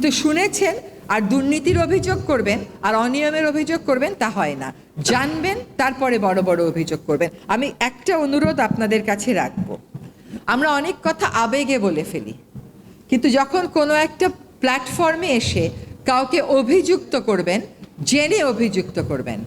কিন্তু শুনেছেন আর দুর্নীতির অভিযোগ করবেন আর অনিয়মের অভিযোগ করবেন, তা হয় না। জানবেন, তারপরে বড় বড় অভিযোগ করবেন। আমি একটা অনুরোধ আপনাদের কাছে রাখব। আমরা অনেক কথা আবেগে বলে ফেলি, কিন্তু যখন কোনো একটা প্ল্যাটফর্মে এসে কাউকে অভিযুক্ত করবেন, জেনে অভিযুক্ত করবেন,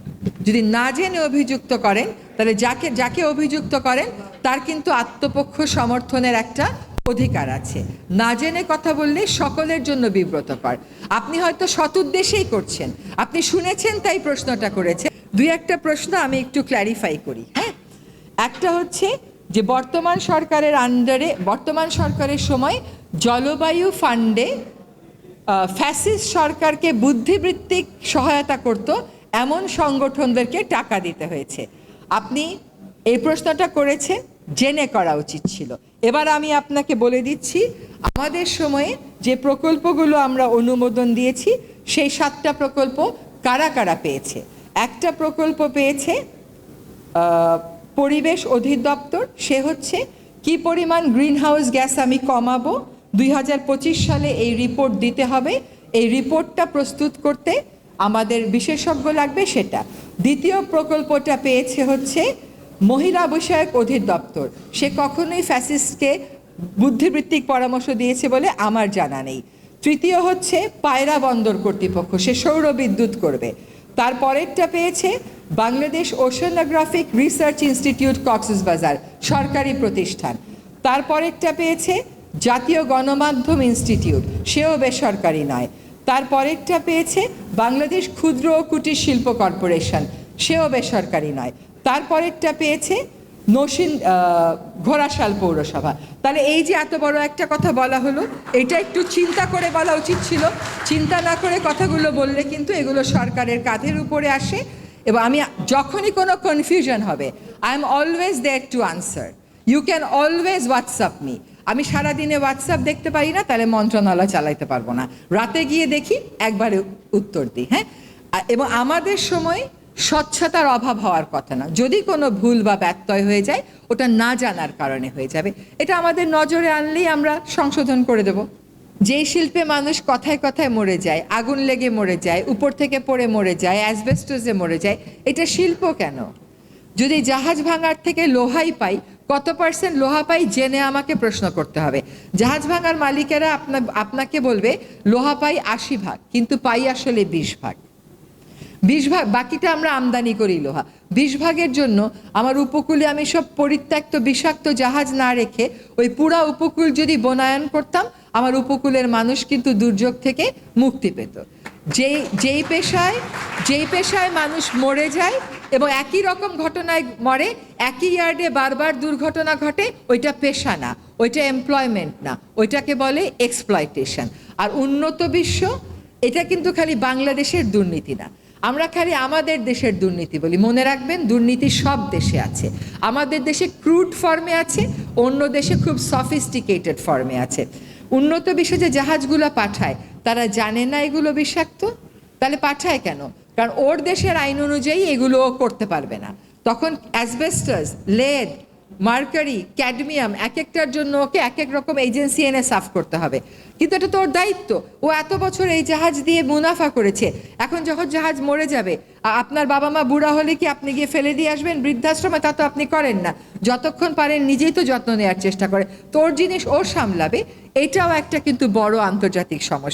যদি না জেনে অভিযুক্ত করেন, তাহলে যাকে যাকে অভিযুক্ত করেন, তার কিন্তু আত্মপক্ষ সমর্থনের একটা অধিকার আছে। না জেনে কথা বললে সকলের জন্য বিব্রতকর। আপনি হয়তো সতুদ্দেশেই করছেন। আপনি শুনেছেন তাই প্রশ্নটা করেছে দুই একটা প্রশ্ন আমি একটু ক্ল্যারিফাই করি হ্যাঁ? একটা হচ্ছে যে বর্তমান সরকারের আন্ডারে বর্তমান সরকারের সময় জলবায়ু ফান্ডে ফ্যাসিস্ট সরকারকে বুদ্ধিবৃত্তিক সহায়তা করত, এমন সংগঠনদেরকে টাকা দিতে হয়েছে। আপনি এই প্রশ্নটা করেছেন। জেনে করা উচিত ছিল। এবার আমি আপনাকে বলে দিচ্ছি, আমাদের সময়ে যে প্রকল্পগুলো আমরা অনুমোদন দিয়েছি, সেই সাতটা প্রকল্প কারা কারা পেয়েছে? একটা প্রকল্প পেয়েছে পরিবেশ অধিদপ্তর, সে হচ্ছে কি পরিমাণ গ্রিনহাউস গ্যাস আমি কমাবো, দুই হাজার পঁচিশ সালে এই রিপোর্ট দিতে হবে। এই রিপোর্টটা প্রস্তুত করতে আমাদের বিশেষজ্ঞ লাগবে সেটা। দ্বিতীয় প্রকল্পটা পেয়েছে হচ্ছে মহিলা বিষয়ক অধিদপ্তর। সে কখনোই ফ্যাসিস্টকে বুদ্ধিবৃত্তিক পরামর্শ দিয়েছে বলে আমার জানা নেই। তৃতীয় হচ্ছে পায়রা বন্দর কর্তৃপক্ষ, সে সৌর বিদ্যুৎ করবে। তারপরেরটা পেয়েছে Bangladesh oceanographic research institute, Cox's Bazar, সরকারি প্রতিষ্ঠান। তারপরেরটা পেয়েছে জাতীয় গণমাধ্যম ইনস্টিটিউট, সেও বেসরকারি নয়। তারপরেরটা পেয়েছে বাংলাদেশ ক্ষুদ্র ও কুটির শিল্প কর্পোরেশন সেও বেসরকারি নয়। তারপরেরটা পেয়েছে নসীন ঘোড়াশাল পৌরসভা। তাহলে এই যে এত বড় একটা কথা বলা হলো, এটা একটু চিন্তা করে বলা উচিত ছিল। চিন্তা না করে কথাগুলো বললে কিন্তু এগুলো সরকারের কাঁধের উপরে আসে। এবং আমি যখনই কোনো কনফিউশন হবে I am always there to answer you can always WhatsApp me আমি সারাদিনে হোয়াটসঅ্যাপ দেখতে পারি না, তাহলে মন্ত্রণালয় চালাইতে পারব না। রাতে গিয়ে দেখি, একবারে উত্তর দিই হ্যাঁ? এবং আমাদের সময় স্বচ্ছতার অভাব হওয়ার কথা না। যদি কোনো ভুল বা ব্যত্যয় হয়ে যায়, ওটা না জানার কারণে হয়ে যাবে। এটা আমাদের নজরে আনলেই আমরা সংশোধন করে দেব। যেই শিল্পে মানুষ কথায় কথায় মরে যায়, আগুন লেগে মরে যায়, উপর থেকে পড়ে মরে যায়, অ্যাসবেস্টোসে মরে যায়, এটা শিল্প কেন? যদি জাহাজ ভাঙার থেকে লোহাই পাই, কত পার্সেন্ট লোহা পাই জেনে আমাকে প্রশ্ন করতে হবে। জাহাজ ভাঙার মালিকেরা আপনা, আপনাকে বলবে, লোহা পাই আশি ভাগ, কিন্তু পাই আসলে বিশ ভাগ। বিশ ভাগ, বাকিটা আমরা আমদানি করি লোহা। বিশ ভাগের জন্য আমার উপকূলে আমি সব পরিত্যক্ত, বিষাক্ত জাহাজ না রেখে ওই পুরা উপকূল যদি বনায়ন করতাম, আমার উপকূলের মানুষ কিন্তু দুর্যোগ থেকে মুক্তি পেত। যেই যেই পেশায় যেই পেশায় মানুষ মরে যায় এবং একই রকম ঘটনায় মরে, একই ইয়ার্ডে বারবার দুর্ঘটনা ঘটে, ওইটা পেশা না, ওইটা এমপ্লয়মেন্ট না, ওইটাকে বলে এক্সপ্লয়টেশন আর উন্নত বিশ্ব, এটা কিন্তু খালি বাংলাদেশের দুর্নীতি না। আমরা খালি আমাদের দেশের দুর্নীতি বলি। মনে রাখবেন, দুর্নীতি সব দেশে আছে। আমাদের দেশে ক্রুড ফর্মে আছে, অন্য দেশে খুব সফিস্টিকেটেড ফর্মে আছে। উন্নত বিশ্বে যে জাহাজগুলো পাঠায়, তারা জানে না এগুলো বিষাক্ত? তাহলে পাঠায় কেন? কারণ ওর দেশের আইন অনুযায়ী এগুলো করতে পারবে না। তখন অ্যাসবেস্টাস লেড মার্কারি, ক্যাডমিয়াম এক একটার জন্য ওকে এক এক রকম এজেন্সি এনে সাফ করতে হবে। কিন্তু এটা তোর দায়িত্ব। ও এত বছর এই জাহাজ দিয়ে মুনাফা করেছে। এখন যখন জাহাজ মরে যাবে আপনার বাবা মা বুড়া হলে কি আপনি গিয়ে ফেলে দিয়ে আসবেন বৃদ্ধাশ্রমে? তা তো আপনি করেন না। যতক্ষণ পারেন নিজেই তো যত্ন নেওয়ার চেষ্টা করে। তোর জিনিস ও সামলাবে। এটাও একটা কিন্তু বড় আন্তর্জাতিক সমস্যা।